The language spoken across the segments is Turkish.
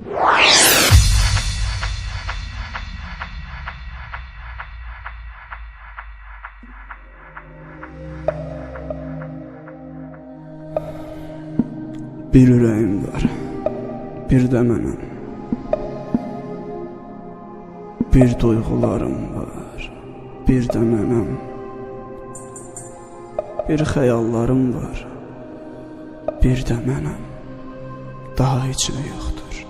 Bir yüreğim var, bir de mənim Bir duyğularım var, bir də mənəm Bir xəyallarım var, bir də mənəm Daha heç nə yoxdur.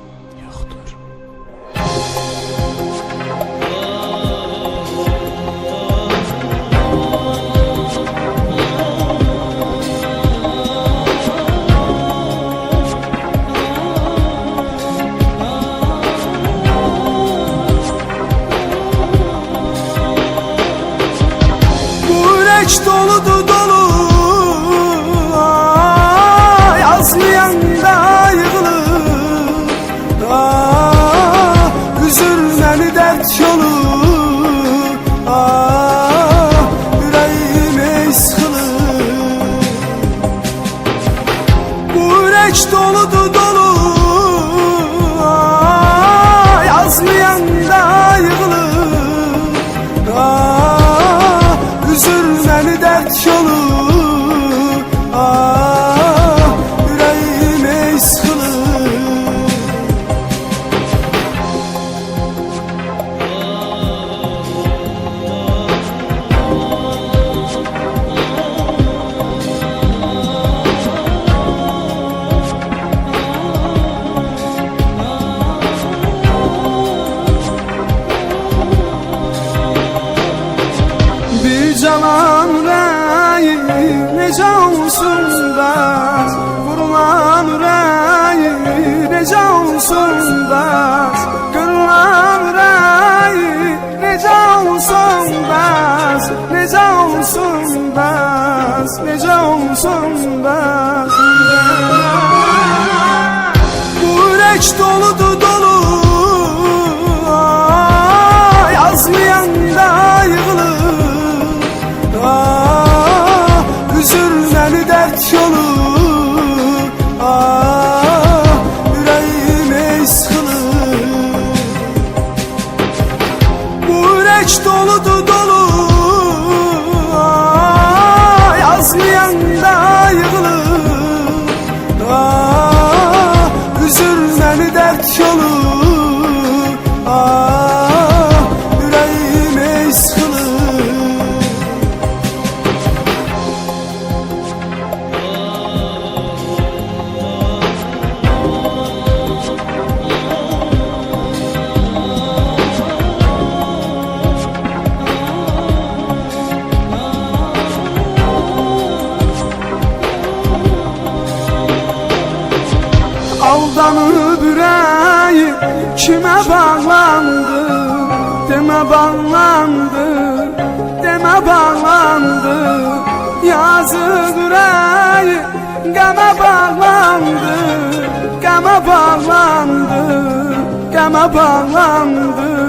Bu ürək doludur dolu. Ay, Yazmayanda yığılır. Ah, Üzülməni dərd yolu. Ah, Ürəyim sıxılır. Bu ürək doludur dolu olsun da ürəyi necə olsun da Necə olsun da Necə olsun Bu ürək doludur olur Aldanıp ürəyim kimə bağlandı Demə bağlandı, demə bağlandı Yazıq ürəyim qəmə bağlandı Qəmə bağlandı, qəmə bağlandı